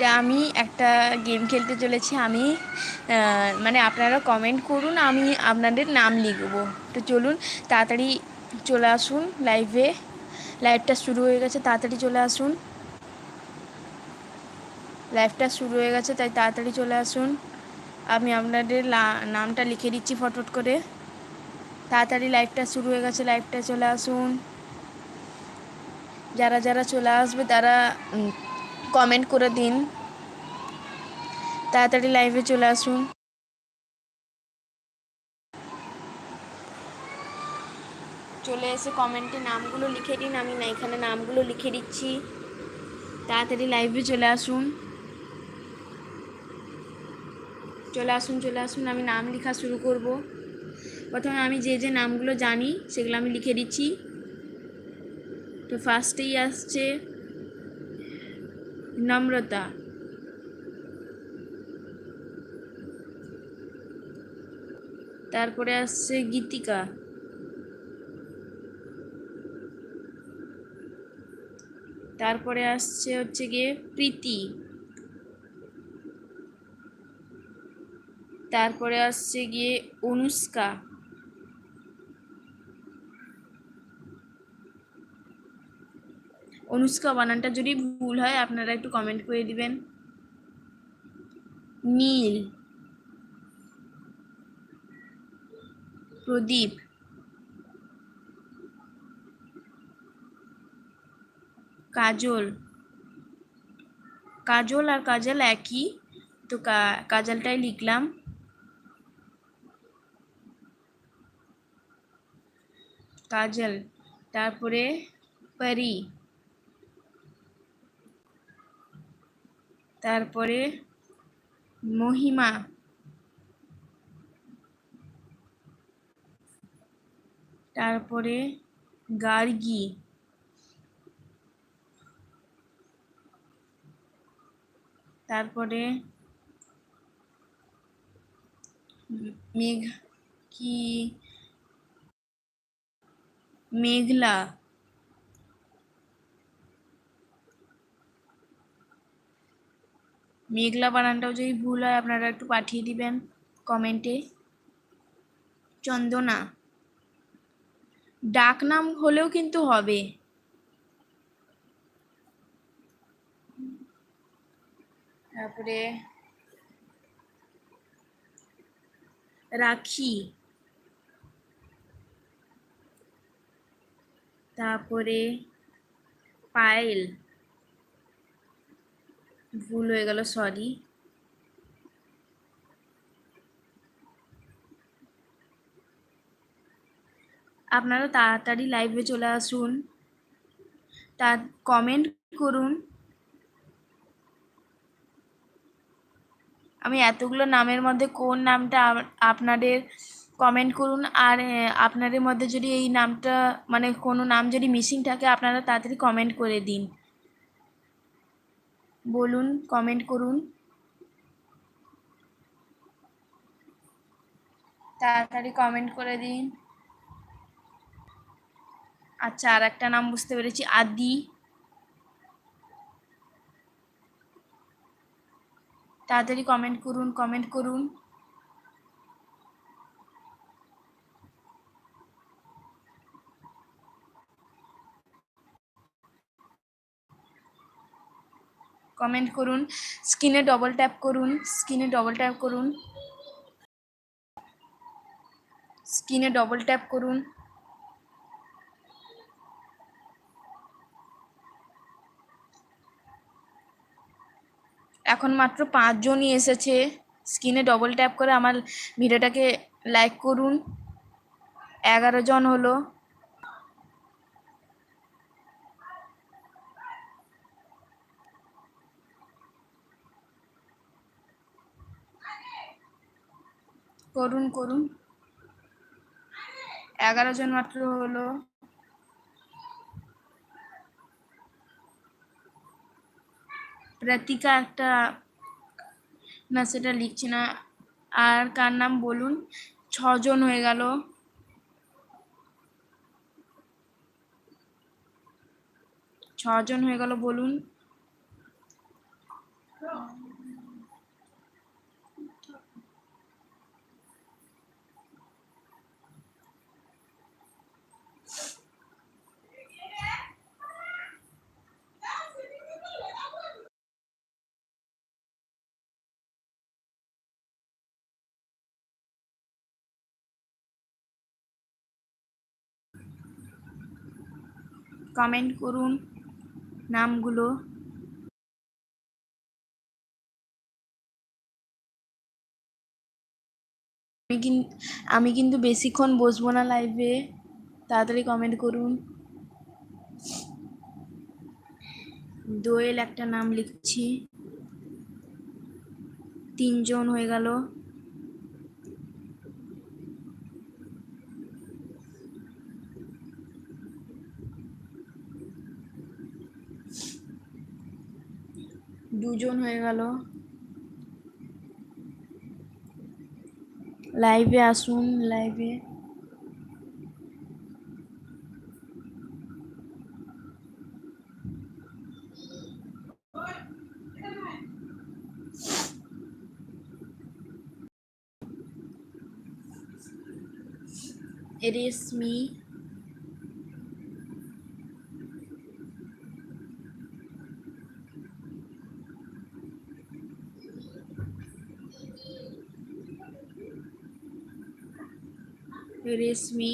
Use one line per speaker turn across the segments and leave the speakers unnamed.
এটা আমি একটা গেম খেলতে চলেছি, আমি মানে আপনারা কমেন্ট করুন, আমি আপনাদের নাম লিখব। তো চলুন, তাড়াতাড়ি চলে আসুন লাইভে লাইভটা শুরু হয়ে গেছে, তাড়াতাড়ি চলে আসুন। লাইভটা শুরু হয়ে গেছে, তাই তাড়াতাড়ি চলে আসুন। আমি আপনাদের নামটা লিখে দিচ্ছি ফটোট করে। তাড়াতাড়ি লাইভটা শুরু হয়ে গেছে লাইভটা চলে আসুন। যারা যারা চলে আসবে, তারা কমেন্ট করে দিন। তাড়াতাড়ি লাইভে চলে আসুন। চলে এসে কমেন্টে নামগুলো লিখে দিন। আমি না এখানে নামগুলো লিখে দিচ্ছি। তাড়াতাড়ি লাইভে চলে আসুন। চলে আসুন চলে আসুন। আমি নাম লেখা শুরু করব। প্রথমে আমি যে যে নামগুলো জানি, সেগুলো আমি লিখে দিচ্ছি। তো ফার্স্টেই আসছে নম্রতা। তারপরে আসছে গীতিকা। তারপরে আসছে হচ্ছে গিয়ে প্রীতি। তারপরে আসছে গিয়ে অনুষ্কা। অনুষ্কা বানানটা যদি ভুল হয়, আপনারা একটু কমেন্ট করে দিবেন। নীল। প্রদীপ। কাজল। কাজল আর কাজল একই। তো কাজলটাই লিখলাম। কাজল। তারপরে পরি। তারপরে মহিমা। তারপরে গার্গী। তারপরে মেঘ কি? মেঘলা। মেঘলা বানানটাও যদি ভুল হয়, আপনারা একটু পাঠিয়ে দিবেন কমেন্টে। চন্দনা ডাক নাম হলেও কিন্তু হবে। তারপরে রাখি। তারপরে পায়েল। ভুল হয়ে গেল সরি আপনারা তাড়াতাড়ি লাইভে চলে আসুন। তার কমেন্ট করুন। আমি এতগুলো নামের মধ্যে কোন নামটা আপনাদের কমেন্ট করুন। আর আপনাদের মধ্যে যদি এই নামটা মানে কোনো নাম যদি মিসিং থাকে, আপনারা তাড়াতাড়ি কমেন্ট করে দিন। বলুন কমেন্ট করুন। তাড়াতাড়ি কমেন্ট করে দিন। আচ্ছা আর একটা নাম বুঝতে পেরেছি, আদি। তাড়াতাড়ি কমেন্ট করুন কমেন্ট করুন। কমেন্ট করুন স্ক্রিনে ডবল ট্যাপ করুন স্ক্রিনে ডবল ট্যাপ করুন। স্ক্রিনে ডবল ট্যাপ করুন। এখন মাত্র পাঁচজনই এসেছে স্ক্রিনে ডবল ট্যাপ করে আমার ভিডিওটাকে লাইক করুন। এগারো জন হলো। করুন করুন। এগারো জন মাত্র হলো। প্রতিকা একটা না সেটা লিখছি না। আর কার নাম বলুন? ছজন হয়ে গেল। ছজন হয়ে গেল, বলুন। কমেন্ট করুন নামগুলো। আমি কিন, আমি কিন্তু বেশিক্ষণ বসবো না লাইভে তাড়াতাড়ি কমেন্ট করুন। দোয়েল একটা নাম লিখছি। তিনজন হয়ে গেল। দুজন হয়ে গেল। লাইভে আসুন লাইভে রেশমি রেশমি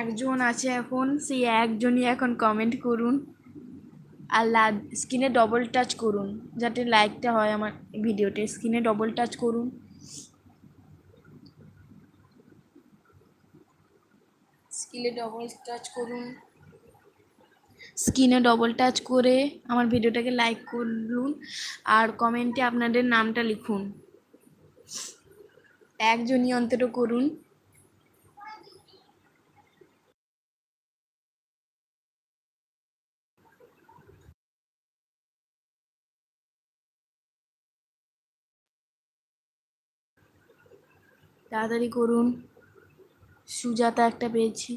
একজন আছে এখন, সেই একজনই এখন কমেন্ট করুন আর স্ক্রিনে ডবল টাচ করুন, যাতে লাইকটা হয় আমার ভিডিওতে স্ক্রিনে ডবল টাচ করুন। স্ক্রিনে ডবল টাচ করুন। স্ক্রিনে ডবল টাচ করে আমার ভিডিওটাকে লাইক করুন আর কমেন্টে আপনাদের নামটা লিখুন। একজনই অন্তত করুন। তাড়াতাড়ি করুন। সুজাতা একটা পেয়েছি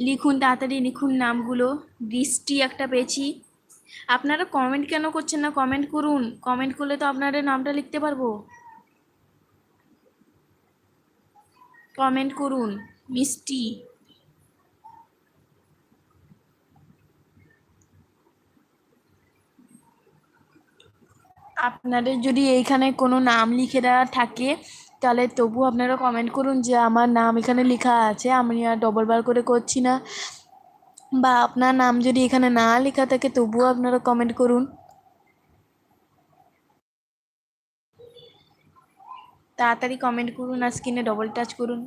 লিখুন তাড়াতাড়ি, লিখুন নামগুলো। বৃষ্টি একটা পেয়েছি। আপনারা কমেন্ট কেন করছেন না? কমেন্ট করুন। কমেন্ট করলে তো আপনাদের নামটা লিখতে পারব। কমেন্ট করুন। মিষ্টি। আপনাদের যদি এইখানে কোনো নাম লিখে দেওয়া থাকে তাহলে তবু আপনারা কমেন্ট করুন যে আমার নাম এখানে লেখা আছে, আমি আর ডবল বার করে করছি না। বা আপনার নাম যদি এখানে না লেখা থাকে, তবুও আপনারা কমেন্ট করুন। তাড়াতাড়ি কমেন্ট করুন আর স্ক্রিনে ডবল টাচ করুন।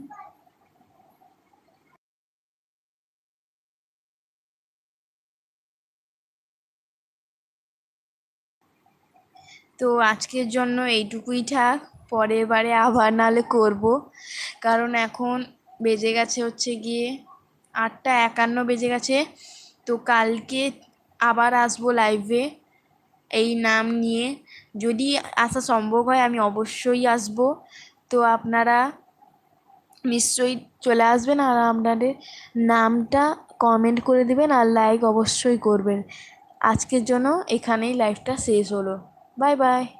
তো আজকের জন্য এইটুকুই থাক, পরের বারে আবার নাহলে করব। কারণ এখন বেজে গেছে হচ্ছে গিয়ে আটটা একান্ন বেজে গেছে। তো কালকে আবার আসব লাইভে এই নাম নিয়ে। যদি আসা সম্ভব হয় আমি অবশ্যই আসব। তো আপনারা নিশ্চয়ই চলে আসবেন আর আপনাদের নামটা কমেন্ট করে দেবেন আর লাইক অবশ্যই করবেন। আজকের জন্য এখানেই লাইভটা শেষ হলো। Bye bye.